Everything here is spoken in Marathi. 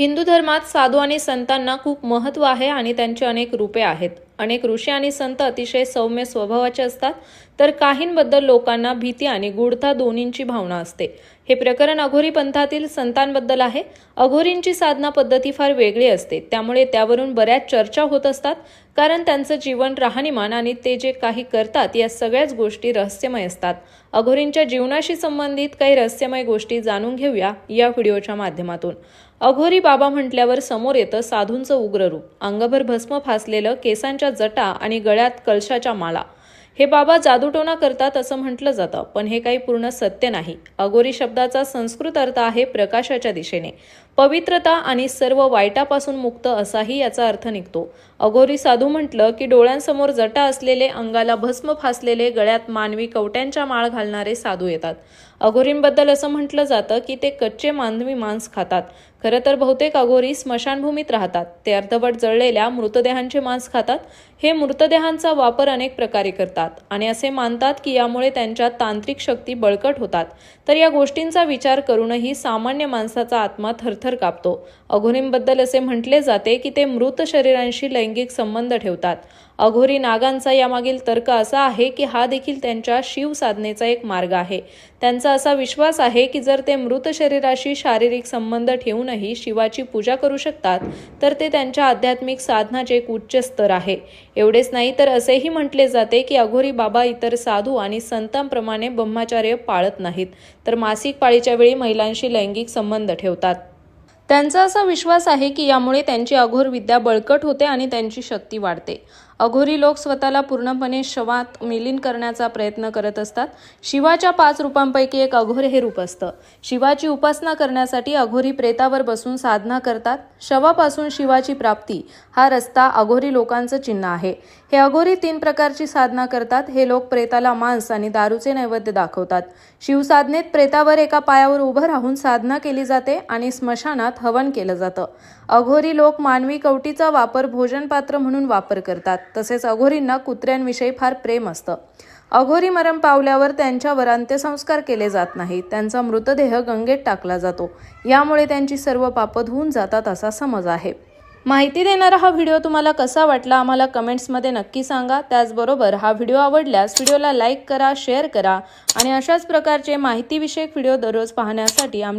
हिंदू धर्मात साधू आणि संतांना खूप महत्त्व आहे आणि त्यांची अनेक रूपे आहेत. अनेक ऋषी आणि संत अतिशय सौम्य स्वभावाचे असतात तर काहींबद्दल लोकांना भीती आणि गूढता दोन्हींची भावना असते. हे प्रकरण अघोरी पंथातील संतांबद्दल आहे. अघोरींची साधना पद्धती फार वेगळी असते. त्यामुळे त्यावरून बऱ्याच चर्चा होत असतात कारण त्यांचं जीवन राहणीमान आणि ते जे काही करतात या सगळ्याच गोष्टी रहस्यमय असतात. अघोरींच्या जीवनाशी संबंधित काही रहस्यमय गोष्टी जाणून घेऊया या व्हिडिओच्या माध्यमातून. अघोरी बाबा म्हटल्यावर समोर येतं साधूंचं उग्र रूप. अंगभर भस्म फासलेलं केसांच्या जटा आणि गळ्यात कलशाच्या माला. हे बाबा जादूटोना करतात असं म्हटलं जातं पण हे काही पूर्ण सत्य नाही. अघोरी शब्दाचा संस्कृत अर्थ आहे प्रकाशाच्या दिशेने. पवित्रता आणि सर्व वाईटापासून मुक्त असाही याचा अर्थ निघतो. अघोरी साधू म्हटलं की डोळ्यांसमोर जटा असलेले अंगाला भस्म फासलेले गळ्यात मानवी कवट्यांच्या माळ घालणारे साधू येतात. अघोरींबद्दल असं म्हटलं जातं की ते कच्चे मानवी मांस खातात. खरं तर बहुतेक अघोरी स्मशानभूमीत राहतात. ते अर्धवट जळलेल्या मृतदेहांचे मांस खातात. हे मृतदेहांचा वापर अनेक प्रकारे करतात आणि असे मानतात की यामुळे त्यांच्या तांत्रिक शक्ती बळकट होतात. तर या गोष्टींचा विचार करूनही सामान्य माणसाचा आत्मा थरथर कापतो. अघोरींबद्दल असे म्हटले जाते की ते मृत शरीरांशी लैंगिक संबंध ठेवतात. अघोरी नागांचा यामागील तर्क असा आहे की हा देखील त्यांच्या शिव साधनेचा एक मार्ग आहे. त्यांचा असा विश्वास आहे की जर ते मृत शरीराशी शारीरिक संबंध ठेवूनही शिवाची पूजा करू शकतात तर ते त्यांच्या आध्यात्मिक साधनाचे एक उच्च स्तर आहे. एवढेच नाही तर असेही म्हटले जाते की अघोरी बाबा इतर साधू आणि संतांप्रमाणे ब्रह्मचार्य पाळत नाहीत तर मासिक पाळीच्या वेळी महिलांशी लैंगिक संबंध ठेवतात. त्यांचा असा विश्वास आहे की यामुळे त्यांची अघोर विद्या बळकट होते आणि त्यांची शक्ती वाढते. अघोरी लोक स्वतःला पूर्णपणे शवात मिलीन करण्याचा प्रयत्न करत असतात. शिवाच्या पाच रूपांपैकी एक अघोर हे रूप असतं. शिवाची उपासना करण्यासाठी अघोरी प्रेतावर बसून साधना करतात. शवापासून शिवाची प्राप्ती हा रस्ता अघोरी लोकांचं चिन्ह आहे. हे अघोरी तीन प्रकारची साधना करतात. हे लोक प्रेताला मांस आणि दारूचे नैवेद्य दाखवतात. शिवसाधनेत प्रेतावर एका पायावर उभं राहून साधना केली जाते आणि स्मशानात हवन केलं जातं. अघोरी लोक मानवी कवटीचा वापर भोजनपात्र म्हणून वापर करतात. तसेच अघोरींना कुत्र्यांविषयी फार प्रेम असतं. अघोरी मरण पावल्यावर त्यांच्यावर अंत्यसंस्कार केले जात नाहीत त्यांचा मृतदेह गंगेत टाकला जातो. यामुळे त्यांची सर्व पापं धुवून जातात असा समज आहे. माहिती देणारा हा व्हिडिओ तुम्हाला कसा वाटला आम्हाला कमेंट्समध्ये नक्की सांगा. त्याचबरोबर हा व्हिडिओ आवडल्यास व्हिडिओला लाईक करा शेअर करा आणि अशाच प्रकारचे माहितीविषयक व्हिडिओ दररोज पाहण्यासाठी आमच्या